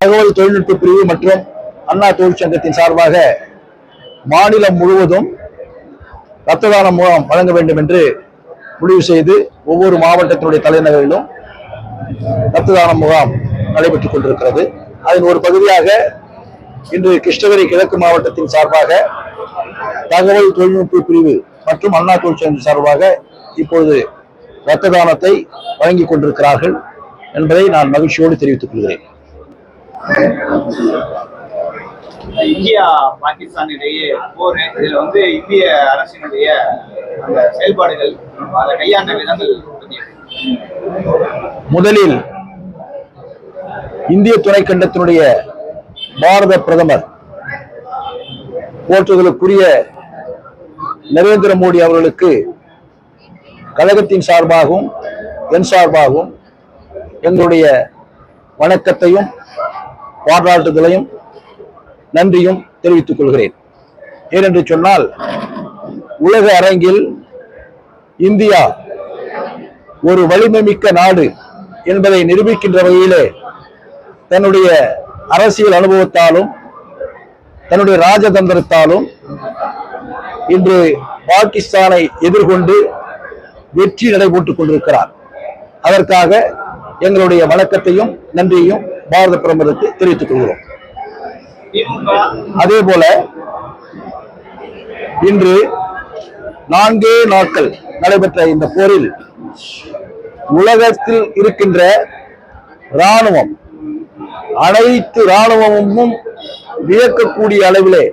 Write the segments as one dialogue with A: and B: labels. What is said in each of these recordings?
A: தகவல் தொழில்நுட்ப பிரிவு மற்றும் அண்ணா தொழிற்சங்கத்தின் சார்பாக மாநிலம் முழுவதும் ரத்த தான முகாம் வழங்க வேண்டும் என்று முடிவு செய்து ஒவ்வொரு மாவட்டத்தினுடைய தலைநகரிலும் ரத்த தான முகாம் நடைபெற்றுக் கொண்டிருக்கிறது. அதன் ஒரு பகுதியாக இன்று கிருஷ்ணகிரி கிழக்கு மாவட்டத்தின் சார்பாக தகவல் தொழில்நுட்ப பிரிவு மற்றும் அண்ணா தொழிற்சங்கம் சார்பாக இப்பொழுது ரத்த தானத்தை வழங்கிக் கொண்டிருக்கிறார்கள் என்பதை நான் மகிழ்ச்சியோடு தெரிவித்துக் கொள்கிறேன்.
B: இந்தியா பாகிஸ்தான் இடையே போர் இதுல வந்து இந்திய அரசினுடைய அந்த செயல்பாடுகள் அதை கையாண்ட விதங்கள்
A: முதலில் இந்திய துணைக்கண்டத்தினுடைய பாரத பிரதமர் போற்றுதலுக்குரிய நரேந்திர மோடி அவர்களுக்கு கழகத்தின் சார்பாகவும் என் சார்பாகவும் எங்களுடைய வணக்கத்தையும் பாராட்டுதலையும் நன்றியும் தெரிவித்துக் கொள்கிறேன். ஏனென்று சொன்னால் உலக அரங்கில் இந்தியா ஒரு வலிமை மிக்க நாடு என்பதை நிரூபிக்கின்ற வகையிலே தன்னுடைய அரசியல் அனுபவத்தாலும் தன்னுடைய ராஜதந்திரத்தாலும் இன்று பாகிஸ்தானை எதிர்கொண்டு வெற்றி நடைபெற்றுக் கொண்டிருக்கிறார். அதற்காக எங்களுடைய வணக்கத்தையும் நன்றியையும் பாரத பிரதமருக்கு தெரிவித்துக் கொள்கிறோம். அதே போல இன்று நான்கே நாட்கள் நடைபெற்ற இந்த போரில் உலகத்தில் இருக்கின்ற ராணுவம் அனைத்து ராணுவமும் வியக்கக்கூடிய அளவிலே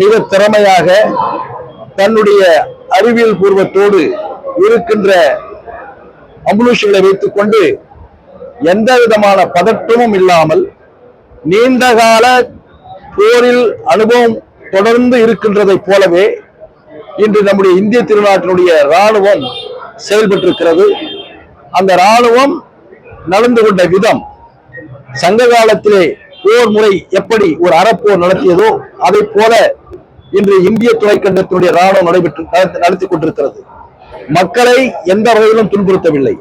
A: மிக திறமையாக தன்னுடைய அறிவியல் பூர்வத்தோடு இருக்கின்ற அம்புலூஷங்களை வைத்துக் கொண்டு எந்த விதமான பதற்றமும் இல்லாமல் நீண்டகால போரில் அனுபவம் தொடர்ந்து இருக்கின்றதைப் போலவே இன்று நம்முடைய இந்திய திருநாட்டினுடைய ராணுவம் செயல்பட்டிருக்கிறது. அந்த ராணுவம் நடந்து கொண்ட விதம் சங்க காலத்திலே போர் முறை எப்படி ஒரு அறப்போர் நடத்தியதோ அதை போல இன்று இந்திய துணைக்கண்டத்தினுடைய இராணுவம் நடைபெற்று நடத்தி கொண்டிருக்கிறது. மக்களை எந்த வகையிலும் துன்புறுத்தவில்லை.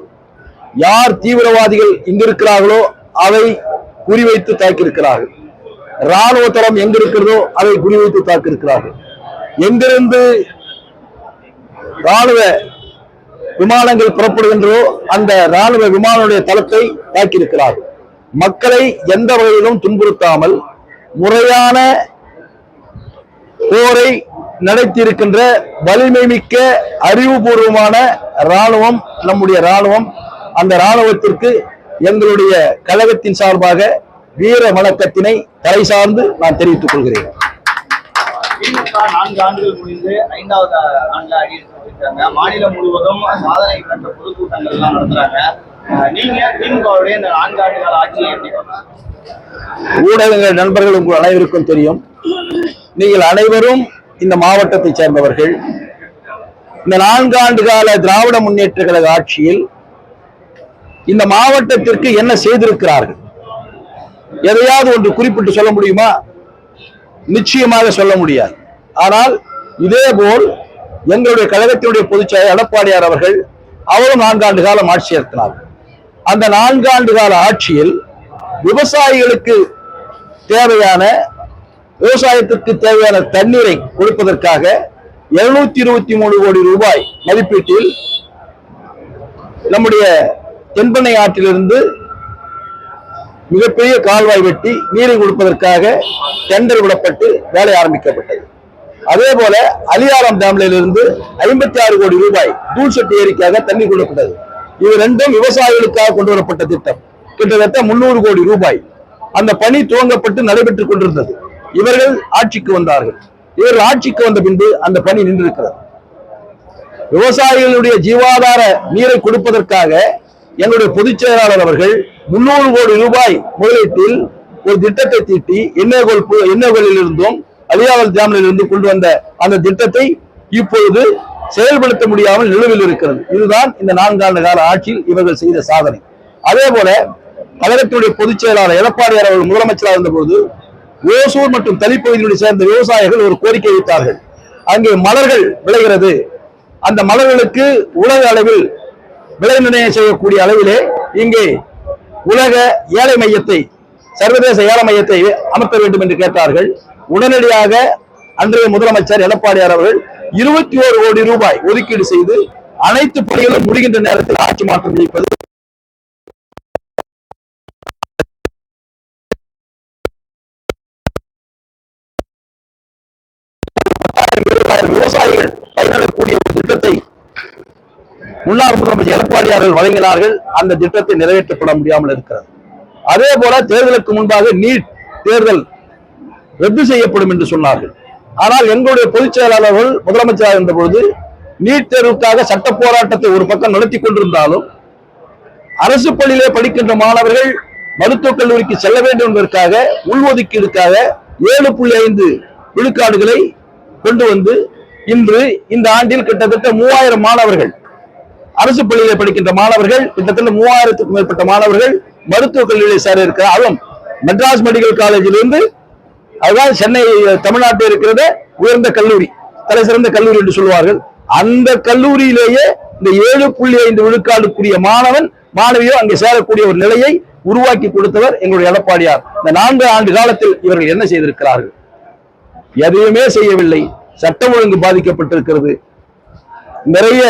A: யார் தீவிரவாதிகள் இங்கிருக்கிறார்களோ அதை குறிவைத்து தாக்கியிருக்கிறார்கள். ராணுவ தளம் எங்க இருக்கிறதோ அதை குறிவைத்து தாக்கியிருக்கிறார்கள். எங்கிருந்து ராணுவ விமானங்கள் புறப்படுகின்றோ அந்த ராணுவ விமானங்களுடைய தளத்தை தாக்கியிருக்கிறார்கள். மக்களை எந்த வகையிலும் துன்புறுத்தாமல் முறையான போரை நடத்தியிருக்கின்ற வலிமை மிக்க அறிவுபூர்வமான ராணுவம் நம்முடைய ராணுவம் அந்த ராணுவத்திற்கு எங்களுடைய கழகத்தின் சார்பாக வீர வணக்கத்தினை தலை சார்ந்து நான் தெரிவித்துக் கொள்கிறேன்.
B: நான்கு ஆண்டுகள் முடிந்து ஐந்தாவது ஆண்டுல அடி எடுத்து வச்சிருக்காங்க மாநிலம் முழுவதும் சாதனை கண்ட பொதுக்கூட்டங்கள் எல்லாம் நடத்துறாங்க. அஹ் நீங்க திமுகவுடைய இந்த நான்கு ஆண்டுகால ஆட்சியை எப்படி பார்க்கறீங்க?
A: ஊடகங்கள் நண்பர்கள் உங்கள் அனைவருக்கும் தெரியும். நீங்கள் அனைவரும் இந்த மாவட்டத்தைச் சேர்ந்தவர்கள். இந்த நான்கு ஆண்டு கால திராவிட முன்னேற்ற கழக ஆட்சியில் இந்த மாவட்டத்திற்கு என்ன செய்திருக்கிறார்கள்? எதையாவது ஒன்று குறிப்பிட்டு சொல்ல முடியுமா? நிச்சயமாக சொல்ல முடியாது. ஆனால் இதேபோல் எங்களுடைய கழகத்தினுடைய பொதுச்செயலர் எடப்பாடியார் அவர்கள் அவரும் நான்காண்டு காலம் ஆட்சி ஏற்றினார் அந்த நான்காண்டு கால ஆட்சியில் விவசாயிகளுக்கு தேவையான விவசாயத்திற்கு தேவையான தண்ணீரை கொடுப்பதற்காக இருநூத்தி இருபத்தி மூணு கோடி ரூபாய் மதிப்பீட்டில் நம்முடைய தென்பெண்ணை ஆற்றிலிருந்து மிகப்பெரிய கால்வாய் வெட்டி நீரை கொடுப்பதற்காக டெண்டர் விடப்பட்டு வேலை ஆரம்பிக்கப்பட்டது. அதே போல அலியாரம் டேம்லிருந்து ஐம்பத்தி ஆறு கோடி ரூபாய் தூள்செட்டு ஏரிக்காக தண்ணி கொடுக்கப்பட்டது. இது ரெண்டும் விவசாயிகளுக்காக கொண்டு வரப்பட்ட திட்டம். கிட்டத்தட்ட முன்னூறு கோடி ரூபாய் அந்த பணி துவங்கப்பட்டு நடைபெற்றுக் கொண்டிருந்தது. இவர்கள் ஆட்சிக்கு வந்தார்கள். இவர்கள் ஆட்சிக்கு வந்த பின்பு அந்த பணி நின்றிருக்கிறது. விவசாயிகளுடைய ஜீவாதார நீரை கொடுப்பதற்காக எங்களுடைய பொதுச் செயலாளர் அவர்கள் முன்னூறு கோடி ரூபாய் முதலீட்டில் ஒரு திட்டத்தை தீட்டி எண்ணெய்கோல் பு- எண்ணெய்கோலில் இருந்தும் அலியாவல் ஜாமில் இருந்து கொண்டு வந்த அந்த திட்டத்தை இப்பொழுது செயல்படுத்த முடியாமல் நிலுவில் இருக்கிறது. இதுதான் இந்த நான்காண்டு கால ஆட்சியில் இவர்கள் செய்த சாதனை. அதே போல கழகத்தினுடைய பொதுச் செயலாளர் எடப்பாடியார் அவர்கள் முதலமைச்சராக இருந்தபோது ஓசூர் மற்றும் தனிப்பகுதியினுடைய சேர்ந்த விவசாயிகள் ஒரு கோரிக்கை வைத்தார்கள். அங்கே மலர்கள் விளைகிறது. அந்த மலர்களுக்கு உலக அளவில் விலை நிர்ணயம் செய்யக்கூடிய அளவிலே இங்கே உலக ஏழை மையத்தை சர்வதேச ஏழை மையத்தை அமர்த்த வேண்டும் என்று கேட்டார்கள். உடனடியாக அன்றைய முதலமைச்சர் எடப்பாடியார் அவர்கள் இருபத்தி ஓரு கோடி ரூபாய் ஒதுக்கீடு செய்து அனைத்து பணிகளும் முடிகின்ற நேரத்தில் ஆட்சி மாற்றம் செய்வது இருபதாயிரம் விவசாயிகள் பயனடையக்கூடிய ஒரு திட்டத்தை முன்னாள் முதலமைச்சர் எடப்பாடியார்கள் வழங்கினார்கள். அந்த திட்டத்தை நிறைவேற்றப்பட முடியாமல் இருக்கிறது. அதே போல தேர்தலுக்கு முன்பாக நீட் தேர்தல் ரத்து செய்யப்படும் என்று சொன்னார்கள். ஆனால் எங்களுடைய பொதுச் செயலாளர்கள் முதலமைச்சராக இருந்த பொழுது நீட் தேர்வுக்காக சட்ட போராட்டத்தை ஒரு பக்கம் நடத்தி கொண்டிருந்தாலும் அரசு பள்ளியிலே படிக்கின்ற மாணவர்கள் மருத்துவக் கல்லூரிக்கு செல்ல வேண்டும் என்பதற்காக உள்ஒதுக்கீடுக்காக ஏழு புள்ளி ஐந்து விழுக்காடுகளை கொண்டு வந்து இன்று இந்த ஆண்டில் கிட்டத்தட்ட மூவாயிரம் மாணவர்கள் அரசு பள்ளியில் படிக்கின்ற மாணவர்கள் கிட்டத்தட்ட மூவாயிரத்துக்கும் மேற்பட்ட மாணவர்கள் மருத்துவக் கல்லூரியில் சேர இருக்கிற அதுவும் மெட்ராஸ் மெடிக்கல் காலேஜில் இருந்து அதுதான் சென்னை தமிழ்நாட்டில் இருக்கிறத உயர்ந்த கல்லூரி தலை சிறந்த கல்லூரி என்று சொல்வார்கள் அந்த கல்லூரியிலேயே இந்த ஏழு புள்ளி ஐந்து விழுக்காடுக்குரிய மாணவன் மாணவியோ அங்கே சேரக்கூடிய ஒரு நிலையை உருவாக்கி கொடுத்தவர் எங்களுடைய எடப்பாடியார். இந்த நான்கு ஆண்டு காலத்தில் இவர்கள் என்ன செய்திருக்கிறார்கள்? எதையுமே செய்யவில்லை. சட்டம் ஒழுங்கு பாதிக்கப்பட்டிருக்கிறது. நிறைய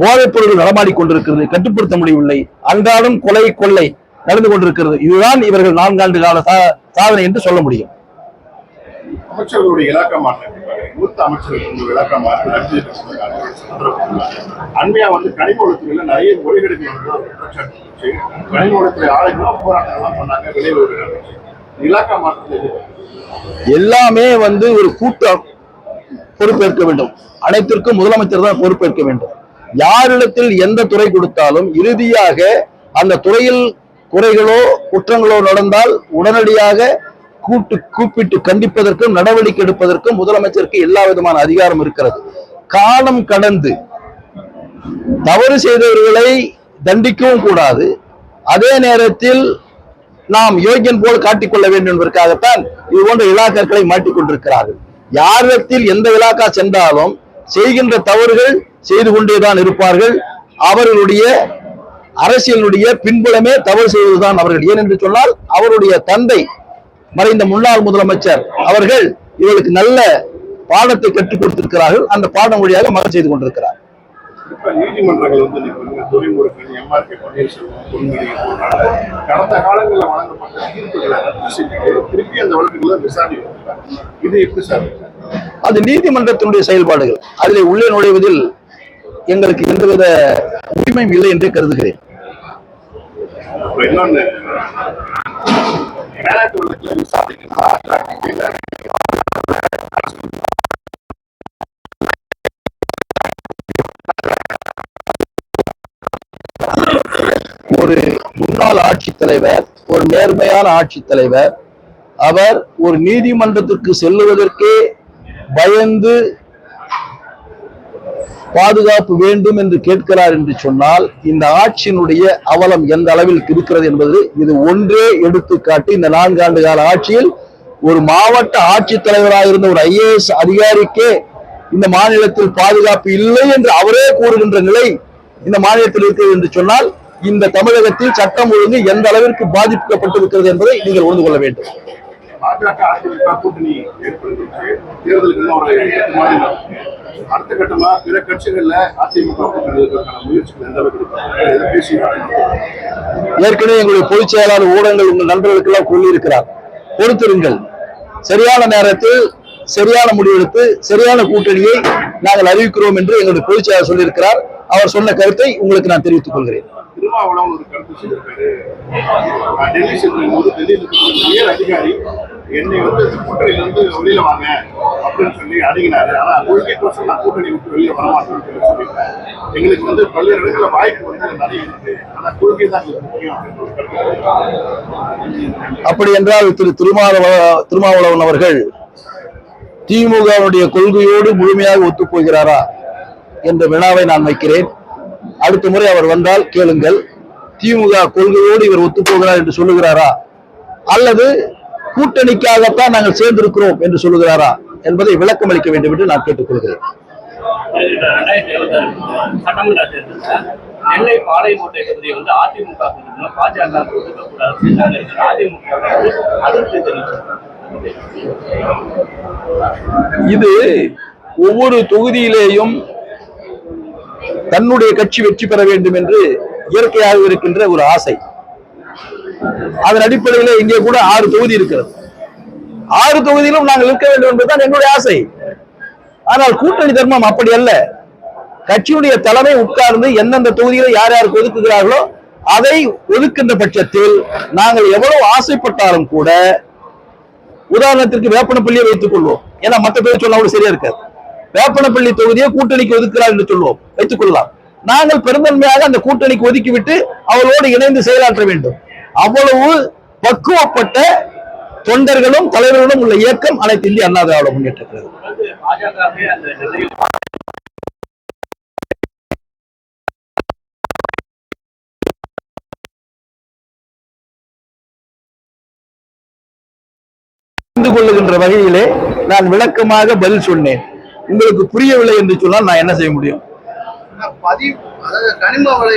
A: போதைப் பொருட்கள் நடமாடிக் கொண்டிருக்கிறது கட்டுப்படுத்த முடியவில்லை. அன்றாடம் கொலை கொள்ளை நடந்து கொண்டிருக்கிறது. இதுதான் இவர்கள் நான்காண்டு கால சாதனை என்று சொல்ல முடியும்.
C: அமைச்சர்களுடைய இலாக்கா மாற்றம் மூத்த அமைச்சர்கள் வந்து இலாக்கா மாற்றம் நடத்தி அண்மையா வந்து கனிம வளத்துறையில நிறைய முறைகேடுகள். கனிம வளத்துறை ஆளுநரும் போராட்டம் எல்லாம் பண்ணாங்க. விளைவு இலாக்கா மாற்றத்தை
A: எல்லாமே வந்து ஒரு கூட்டம் பொறுப்பேற்க வேண்டும். அனைத்திற்கும் முதலமைச்சர் தான் பொறுப்பேற்க வேண்டும். யாரிடத்தில் எந்த துறை கொடுத்தாலும் இறுதியாக அந்த துறையில் குறைகளோ குற்றங்களோ நடந்தால் உடனடியாக கூட்டு கூப்பிட்டு கண்டிப்பதற்கும் நடவடிக்கை எடுப்பதற்கும் முதலமைச்சருக்கு எல்லா விதமான அதிகாரம் இருக்கிறது. காலம் கடந்து தவறு செய்தவர்களை தண்டிக்கவும் கூடாது. அதே நேரத்தில் நாம் யோகியன் போல் காட்டிக்கொள்ள வேண்டும் என்பதற்காகத்தான் இது போன்ற இலாக்காக்களை மாட்டிக்கொண்டிருக்கிறார்கள். யாரிடத்தில் எந்த இலாக்கா சென்றாலும் செய்கின்ற தவறுகள் செய்து கொண்டேதான் இருப்பார்கள். அவர்களுடைய அரசியலுடைய பின்புலமே தவறு செய்வதுதான் அவர்கள். ஏனென்று சொன்னால் அவருடைய தந்தை மறைந்த முன்னாள் முதலமைச்சர் அவர்கள் இவர்களுக்கு நல்ல பாடத்தை கற்றுக் கொடுத்திருக்கிறார்கள். அந்த பாடம் வழியாக மகன் செய்து கொண்டிருக்கிறார்.
C: இப்ப நீதிமன்றங்கள் வந்து நீங்க துறைமுருகன் எம்ஆர்கே பன்னீர்செல்வம் பொன்முடி போன்றாங்க கடந்த காலங்களில் வழங்கப்பட்ட தீர்ப்புகளை ரத்து செஞ்சு திருப்பி அந்த வழக்குகளை விசாரணை நடத்துறாங்க. இது எப்படி சார்?
A: அது நீதிமன்றத்தினுடைய செயல்பாடுகள். அதில் உள்ளே நுழைவதில் எங்களுக்கு எந்தவித உரிமையும் இல்லை என்றே கருதுகிறேன். ஒரு முன்னாள் ஆட்சித் தலைவர் ஒரு நேர்மையான ஆட்சித் தலைவர் அவர் ஒரு நீதிமன்றத்திற்கு செல்லுவதற்கே பயந்து பாதுகாப்பு வேண்டும் என்று கேட்கிறார் என்று சொன்னால் இந்த ஆட்சியினுடைய அவலம் எந்த அளவில் இருக்கிறது என்பது இது ஒன்றே எடுத்துக்காட்டி. இந்த நான்காண்டு கால ஆட்சியில் ஒரு மாவட்ட ஆட்சித்தலைவராக இருந்த ஒரு ஐஏஎஸ் அதிகாரிக்கே இந்த மாநிலத்தில் பாதுகாப்பு இல்லை என்று அவரே கூறுகின்ற நிலை இந்த மாநிலத்தில் இருக்கிறது என்று சொன்னால் இந்த தமிழகத்தில் சட்டம் ஒழுங்கு எந்த அளவிற்கு பாதிக்கப்பட்டிருக்கிறது என்பதை நீங்கள் உணர்ந்து கொள்ள வேண்டும்.
C: பாஜக அதிமுக கூட்டணி ஏற்படுத்தி தேர்தலுக்கு அடுத்த கட்டமா பிற கட்சிகள்ல அதிமுக முயற்சிகள் எந்த அளவுக்கு
A: ஏற்கனவே எங்களுடைய பொதுச் செயலாளர் ஊடகங்கள் உங்கள் நண்பர்களுக்கெல்லாம் கூறியிருக்கிறார் பொறுத்திருங்கள். சரியான நேரத்தில் சரியான முடிவெடுத்து சரியான கூட்டணியை நாங்கள் அறிவிக்கிறோம் என்று எங்களுடைய பொதுச் செயலாளர் சொல்லியிருக்கிறார். அவர் சொன்ன கருத்தை உங்களுக்கு நான் தெரிவித்துக் கொள்கிறேன்.
C: திருமாவளம் ஒரு கருத்து சொல்லியிருக்காரு. நான் டெல்லி செல்லும் போது டெல்லியில் உயர் அதிகாரி என்னை வந்து கூட்டணியிலிருந்து வெளியில வாங்க அப்படின்னு சொல்லி அணுகினாரு. ஆனா கொள்கை கோஷம் நான் கூட்டணி விட்டு வெளியில வரமாட்டேன்னு சொல்லி சொல்லியிருக்கேன் எங்களுக்கு வந்து பல்வேறு இடங்களில் வாய்ப்பு வந்து நிறைய இருக்கு. ஆனா கொள்கை தான் முக்கியம் அப்படின்னு
A: அப்படி என்றால் திரு திருமாவளவ திருமாவளவன் அவர்கள் திமுகவுடைய கொள்கையோடு முழுமையாக ஒத்துப்போகிறாரா என்ற வினாவை நான் வைக்கிறேன். அடுத்த முறை அவர் வந்தால் கேளுங்கள். திமுக கொள்கையோடு இவர் ஒத்துப்போகிறார் என்று சொல்லுகிறாரா? அல்லது கூட்டணிக்காகத்தான் நாங்கள் சேர்ந்திருக்கிறோம் என்று சொல்லுகிறாரா? என்பதை விளக்கம் அளிக்க வேண்டும் என்று நான் கேட்டுக்கொள்கிறேன்.
D: நெல்லை பாளையங்கோட்டை வந்து அதிமுக பாஜக
A: இது ஒவ்வொரு தொகுதியிலேயும் தன்னுடைய கட்சி வெற்றி பெற வேண்டும் என்று இயற்கையாக இருக்கின்ற ஒரு ஆசை. அதன் அடிப்படையில் இங்கே கூட ஆறு தொகுதி இருக்கிறது. ஆறு தொகுதியிலும் நாங்கள் இருக்க வேண்டும் என்பதுதான் என்னுடைய ஆசை. ஆனால் கூட்டணி தர்மம் அப்படி அல்ல. கட்சியுடைய தலைமை உட்கார்ந்து எந்தெந்த தொகுதியில யார் யாருக்கு ஒதுக்குகிறார்களோ அதை ஒதுக்கின்ற பட்சத்தில் நாங்கள் எவ்வளவு ஆசைப்பட்டாலும் கூட உதாரணத்திற்கு வேப்பனப்பள்ளியை வைத்துக் கொள்வோம். ஏன்னா மற்ற பேர் சொன்னா கூட சரியா இருக்காது. வேப்பனப்பள்ளி தொகுதியை கூட்டணிக்கு ஒதுக்கிறார் என்று சொல்லுவோம். வைத்துக் கொள்ளலாம். நாங்கள் பெருந்தன்மையாக அந்த கூட்டணிக்கு ஒதுக்கிவிட்டு அவளோடு இணைந்து செயலாற்ற வேண்டும். அவ்வளவு பக்குவப்பட்ட தொண்டர்களும் தலைவர்களும் உள்ள இயக்கம் அனைத்து இந்திய அண்ணா திராவிட முன்னேற்ற புரிந்து கொள்ளுகின்ற வகையிலே நான் விளக்கமாக பதில் சொன்னேன். உங்களுக்கு புரியவில்லை என்று சொன்னால் நான் என்ன செய்ய முடியும்?
E: பதிவு அதாவது கனிம வளை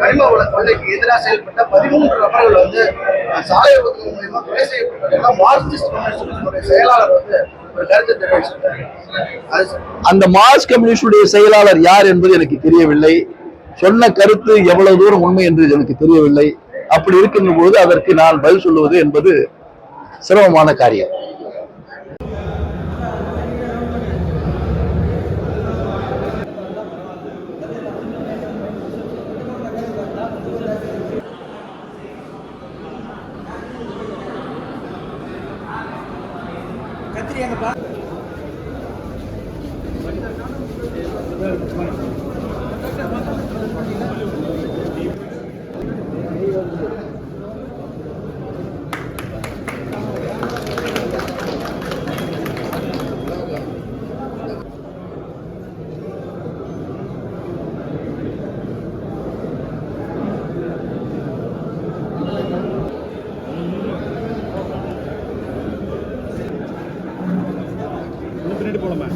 E: கனிம வள கொள்ளைக்கு எதிராக செயல்பட்ட பதிமூன்று நபர்கள் வந்து அஹ், சாலை ஒதுக்கீடு மூலியமா கொலை செய்யப்பட்டதெல்லாம் மார்க்சிஸ்ட் கம்யூனிஸ்ட் செயலாளர் வந்து ஒரு கருத்து தெரிவிச்சிருக்காரு. அது
A: அந்த மார்க்ஸ் கம்யூனிஸ்டுடைய செயலாளர் யார் என்பது எனக்கு தெரியவில்லை. சொன்ன கருத்து எவ்வளவு தூரம் உண்மை என்று எனக்கு தெரியவில்லை. அப்படி இருக்கின்ற பொழுது அதற்கு நான் பதில் சொல்லுவது என்பது சிரமமான காரியம்.
F: கத்திரி எங்கப்பா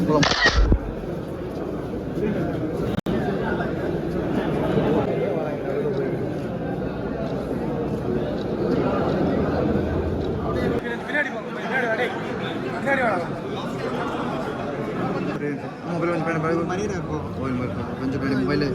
F: குளம் மொபைல் கொஞ்சம் கொஞ்சம் மொபைல்